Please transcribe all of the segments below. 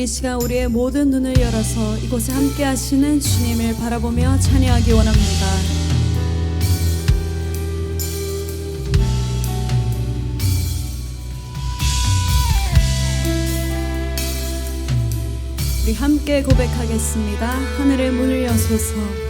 이 시간 우리의 모든 눈을 열어서 이곳에 함께 하시는 주님을 바라보며 찬양하기 원합니다. 함께 고백하겠습니다. 하늘의 문을 여소서.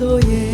기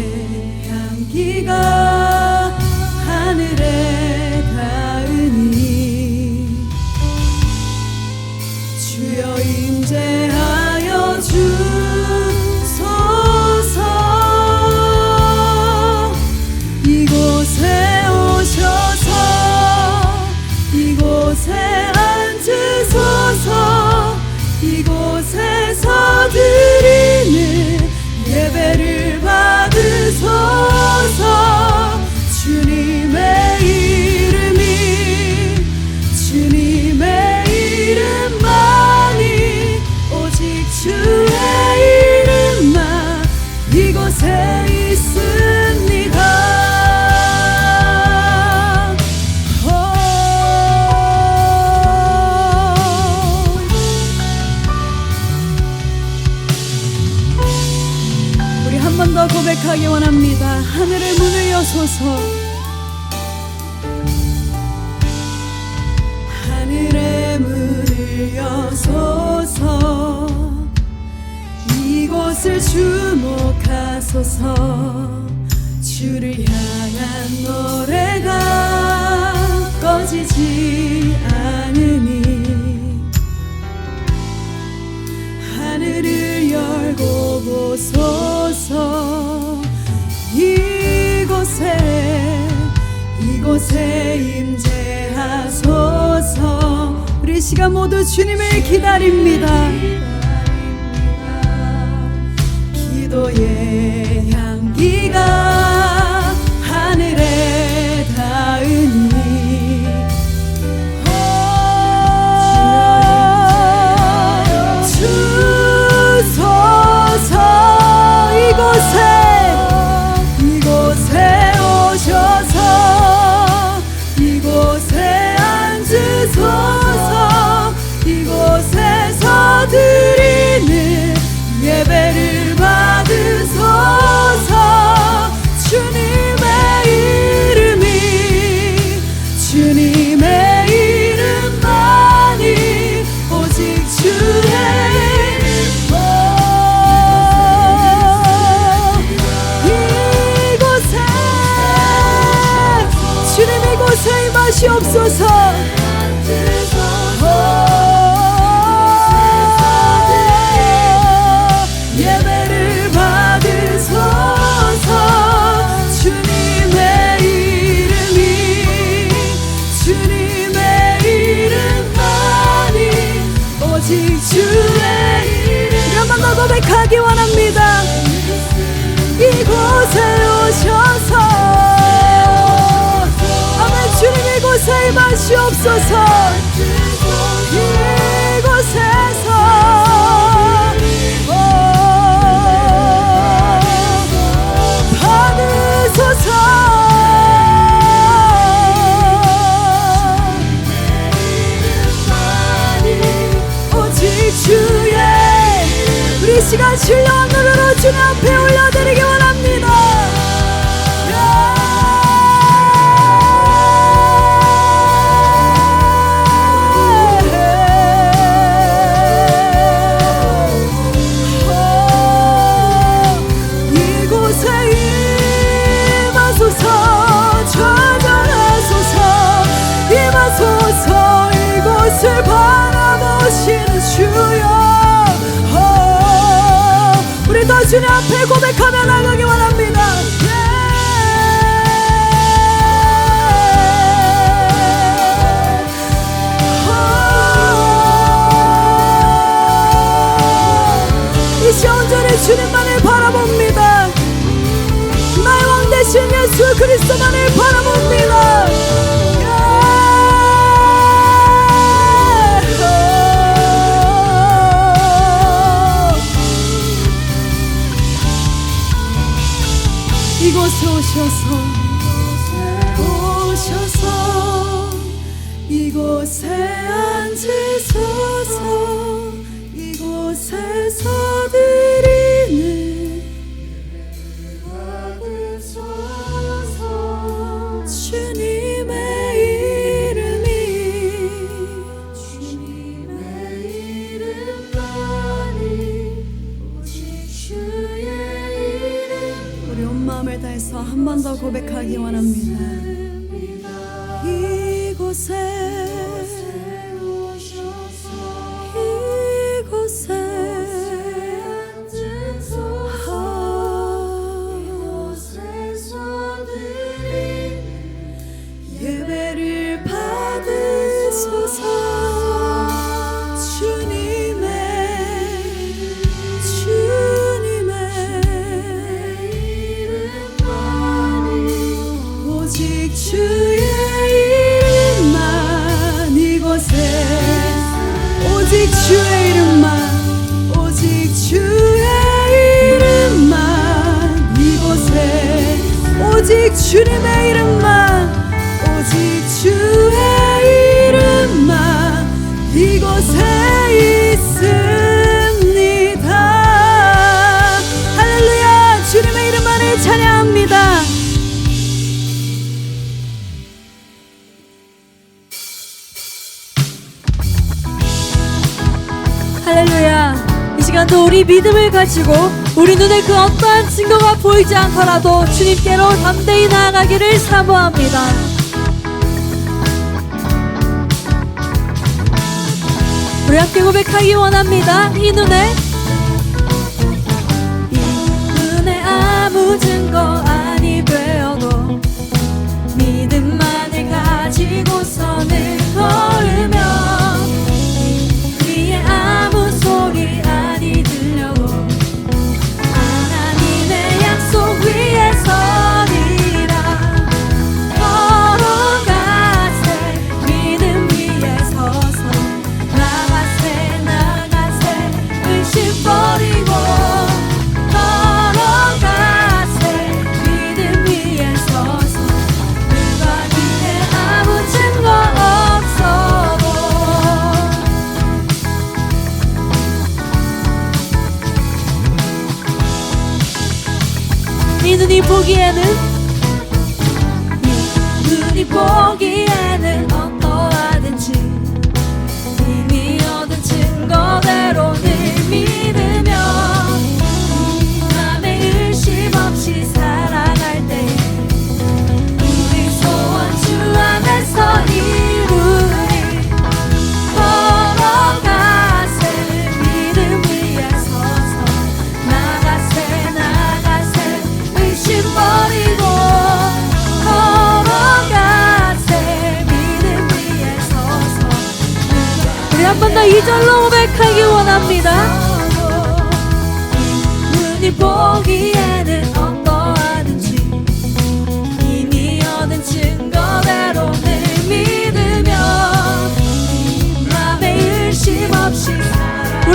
주를 향한 노래가 꺼지지 않으니 하늘을 열고 보소서. 이곳에 이곳에 임재하소서. 우리 이 시간 모두 주님을 기다립니다. 기도의 향 임하시옵소서 임하시옵소서 이곳에서 오, 받으소서. 오직 주의 우리 시간 신령한 노래로 주님 앞 주님 앞에 고백하며 나가기 원합니다. 이 시온전히 주님만을 바라봅니다. 나의 왕 대신 예수 그리스도만을 바라봅니다. just 우리 온 마음을 다해서 한 번 더 고백하기 원합니다. 이곳에 Düşünemem 믿음을 가지고 우리 눈에 그 어떠한 증거가 보이지 않더라도 주님께로 담대히 나아가기를 사모합니다. 우리 함께 고백하기 원합니다. 이 눈에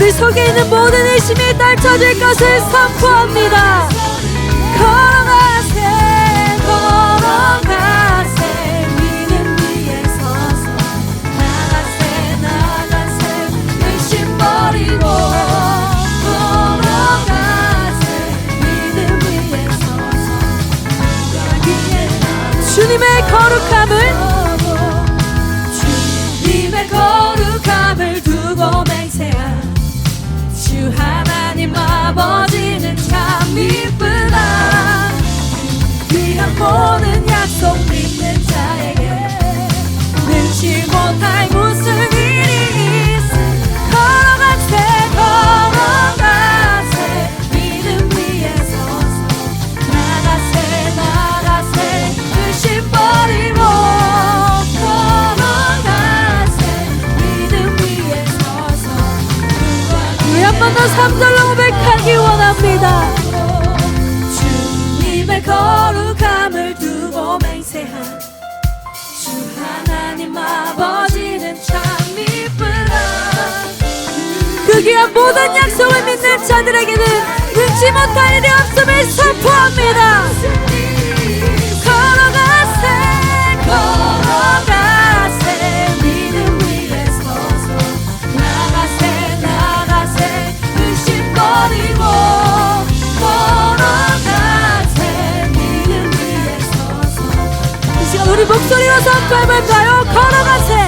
우리 속에 있는 모든 의심이 떨쳐질 것을 선포합니다. 걸어가세 걸어가세 믿음 위에 서서 나가세 나가세. 의심 버리고 걸어가세. 믿음 위에 서서 주님의 거룩함을 3절로 고백하기 원합니다. 주님의 거룩함을 두고 맹세한 주 하나님 아버지는 참 이쁘라 그 귀한 모든 약속을 믿는 자들에게는 눈치 못할 일이 없음을 선포합니다. 우리 목소리로 선발을 봐요. 걸어가세요.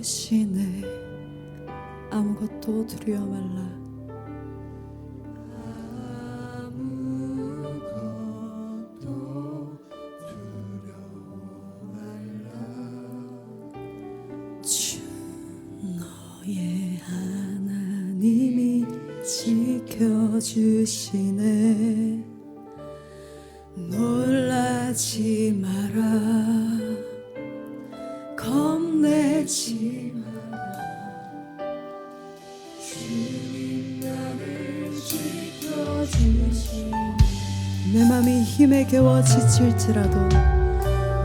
부르시네 아무것도 두려워 말라. 삶에 겨워 지칠지라도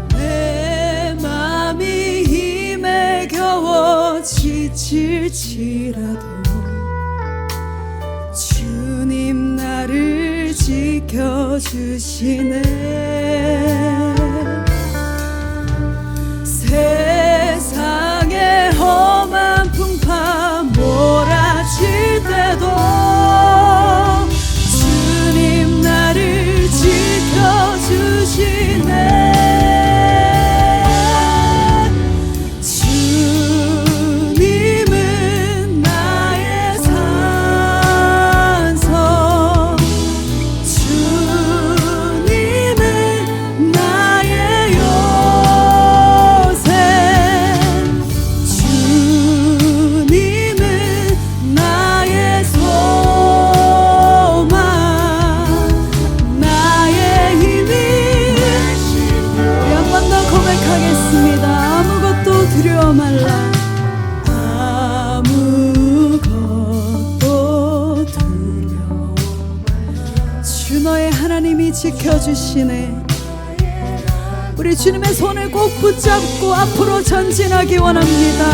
내 마음이 힘에 겨워 지칠지라도 주님 나를 지켜주시네. 새 지켜주시네. 우리 주님의 손을 꼭 붙잡고 앞으로 전진하기 원합니다.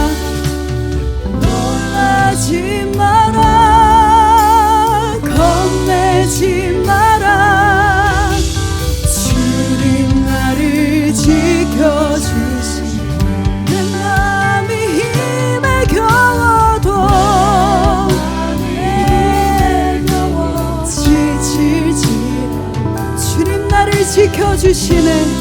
놀라지 마라. 겁내지 마라. 주님 나를 지켜주 지켜주시네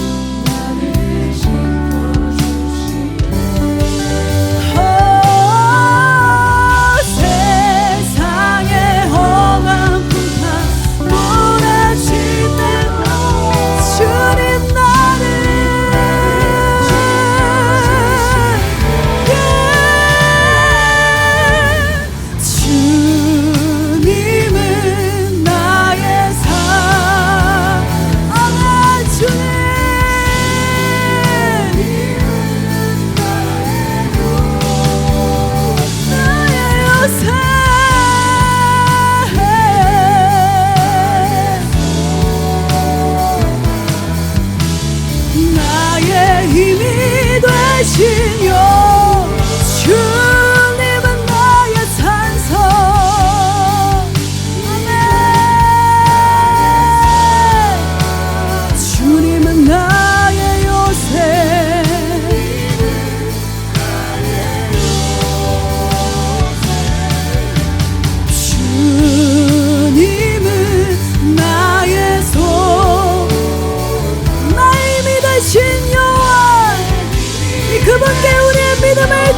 destino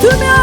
두명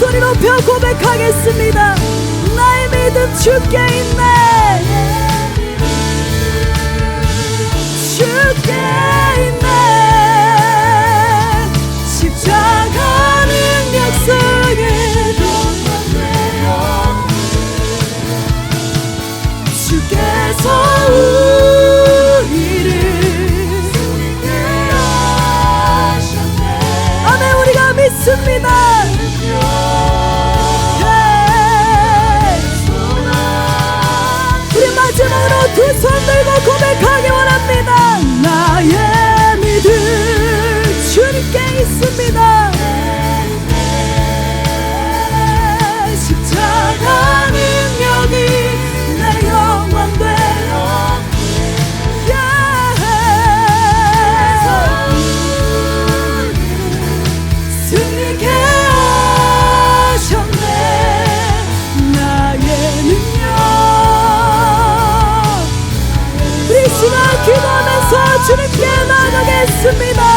소리 높여 고백하겠습니다. 나의 믿음 주께 있네. 准备吗？